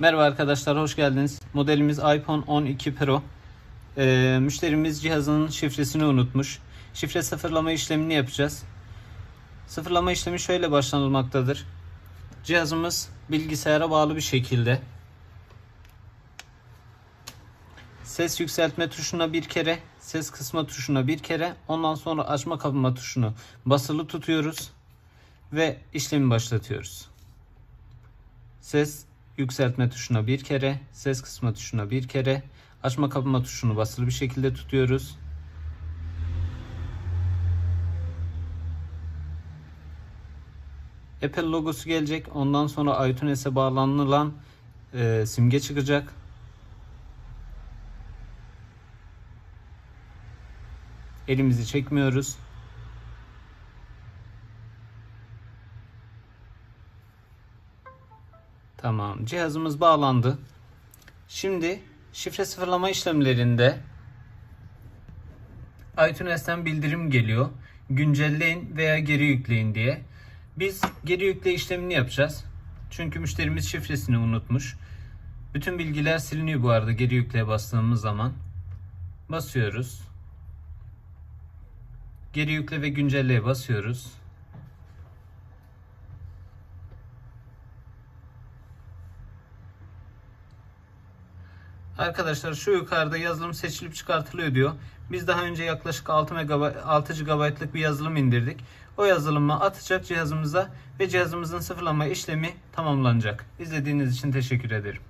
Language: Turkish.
Merhaba arkadaşlar, hoş geldiniz. Modelimiz iPhone 12 Pro. Ee, müşterimiz cihazının şifresini unutmuş. Şifre sıfırlama işlemini yapacağız. Sıfırlama işlemi şöyle başlanılmaktadır. Cihazımız bilgisayara bağlı bir şekilde ses yükseltme tuşuna bir kere, ses kısma tuşuna bir kere, ondan sonra açma kapama tuşunu basılı tutuyoruz ve işlemi başlatıyoruz. Ses yükseltme tuşuna bir kere, ses kısma tuşuna bir kere, açma kapama tuşunu basılı bir şekilde tutuyoruz. Apple logosu gelecek. Ondan sonra iTunes'e bağlanılan e, simge çıkacak. Elimizi çekmiyoruz. Tamam. Cihazımız bağlandı. Şimdi şifre sıfırlama işlemlerinde iTunes'ten bildirim geliyor. Güncelleyin veya geri yükleyin diye. Biz geri yükle işlemini yapacağız. Çünkü müşterimiz şifresini unutmuş. Bütün bilgiler siliniyor bu arada geri yükleye bastığımız zaman. Basıyoruz. Geri yükle ve güncelleye basıyoruz. Arkadaşlar şu yukarıda yazılım seçilip çıkartılıyor diyor. Biz daha önce yaklaşık 6 MB 6 GB'lık bir yazılım indirdik. O yazılımı atacak cihazımıza ve cihazımızın sıfırlama işlemi tamamlanacak. İzlediğiniz için teşekkür ederim.